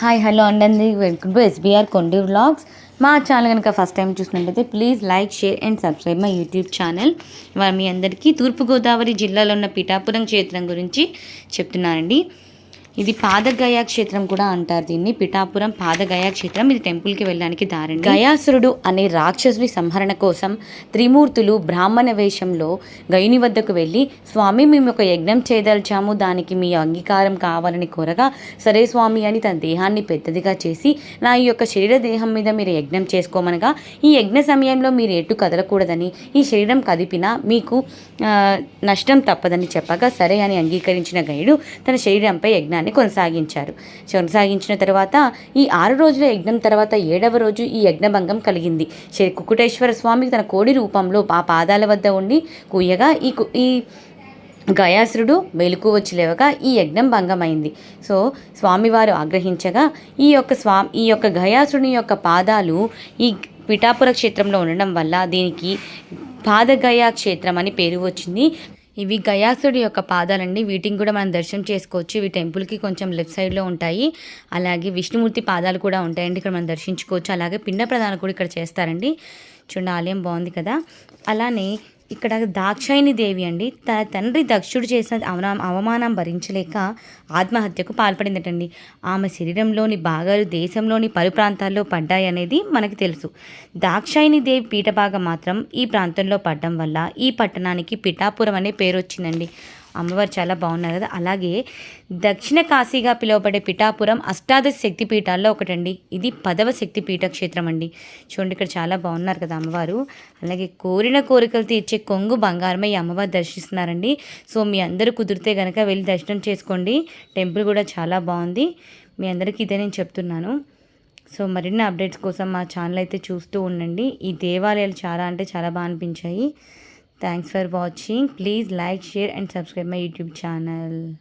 Hi hello అండి welcome to SBR కొండి vlogs మా ఛానల్ కనుక ఫస్ట్ టైం చూసినట్లయితే please like share and subscribe my YouTube channel మరి మీ అందరికీ తూర్పుగోదావరి జిల్లాలో ఉన్న పిఠాపురం క్షేత్రం గురించి చెప్తున్నానండి. ఇది పాదగయా క్షేత్రం కూడా అంటారు దీన్ని. పిఠాపురం పాదగయా క్షేత్రం ఇది టెంపుల్కి వెళ్ళడానికి దారండి గయాసురుడు అనే రాక్షసుడి సంహరణ కోసం త్రిమూర్తులు బ్రాహ్మణ వేషంలో గయుని వద్దకు వెళ్ళి స్వామి మేము ఒక యజ్ఞం చేయదలిచాము. దానికి మీ అంగీకారం కావాలని కోరగా సరే స్వామి అని తన దేహాన్ని పెద్దదిగా చేసి నా ఈ యొక్క శరీర దేహం మీద మీరు యజ్ఞం చేసుకోమనగా ఈ యజ్ఞ సమయంలో మీరు ఎటు కదలకూడదని ఈ శరీరం కదిపినా మీకు నష్టం తప్పదని చెప్పగా సరే అని అంగీకరించిన గైడు తన శరీరంపై యజ్ఞాన్ని కొనసాగించారు. కొనసాగించిన తర్వాత ఈ ఆరు రోజుల యజ్ఞం తర్వాత ఏడవ రోజు ఈ యజ్ఞభంగం కలిగింది. శ్రీ కుకుటేశ్వర స్వామి తన కోడి రూపంలో ఆ పాదాల వద్ద ఉండి కూయగా ఈ కు- ఈ గయాసురుడు మెలకు వచ్చి లేవగా ఈ యజ్ఞం భంగమైంది సో స్వామివారు ఆగ్రహించగా ఈ యొక్క స్వా ఈ యొక్క గయాసురుని యొక్క పాదాలు ఈ పిఠాపుర క్షేత్రంలో ఉండడం వల్ల దీనికి పాదగయా క్షేత్రం అని పేరు వచ్చింది. ఇవి గయాసుడి యొక్క పాదాలండి. వీటిని కూడా మనం దర్శనం చేసుకోవచ్చు. ఇవి టెంపుల్కి కొంచెం లెఫ్ట్ సైడ్లో ఉంటాయి. అలాగే విష్ణుమూర్తి పాదాలు కూడా ఉంటాయండి. ఇక్కడ మనం దర్శించుకోవచ్చు. అలాగే పిండ ప్రధానం కూడా ఇక్కడ చేస్తారండి. చూడండి ఆలయం బాగుంది కదా. అలానే ఇక్కడ దాక్షాయిని దేవి అండి. తన తండ్రి దక్షుడు చేసిన అవనా అవమానం భరించలేక ఆత్మహత్యకు పాల్పడిందటండి. ఆమె శరీరంలోని భాగాలు దేశంలోని పలు ప్రాంతాల్లో పడ్డాయనేది మనకి తెలుసు. దాక్షాయిని దేవి పీఠభాగం మాత్రం ఈ ప్రాంతంలో పడడం వల్ల ఈ పట్టణానికి పిఠాపురం అనే పేరు వచ్చిందండి. అమ్మవారు చాలా బాగున్నారు కదా. అలాగే దక్షిణ కాశీగా పిలువబడే పిఠాపురం అష్టాదశ శక్తి పీఠాల్లో ఒకటండి. ఇది పదవ శక్తిపీఠ క్షేత్రం అండి చూడండి ఇక్కడ చాలా బాగున్నారు కదా అమ్మవారు. అలాగే కోరిన కోరికలు తీర్చే కొంగు బంగారమై అమ్మవారు దర్శిస్తున్నారండి. సో మీ అందరూ కుదిరితే కనుక వెళ్ళి దర్శనం చేసుకోండి. టెంపుల్ కూడా చాలా బాగుంది. మీ అందరికీ ఇదే నేను చెప్తున్నాను. సో మరిన్ని అప్డేట్స్ కోసం మా ఛానల్ అయితే చూస్తూ ఉండండి. ఈ దేవాలయాలు చాలా అంటే చాలా బాగా అనిపించాయి. Thanks for watching. Please like, share and subscribe my YouTube channel.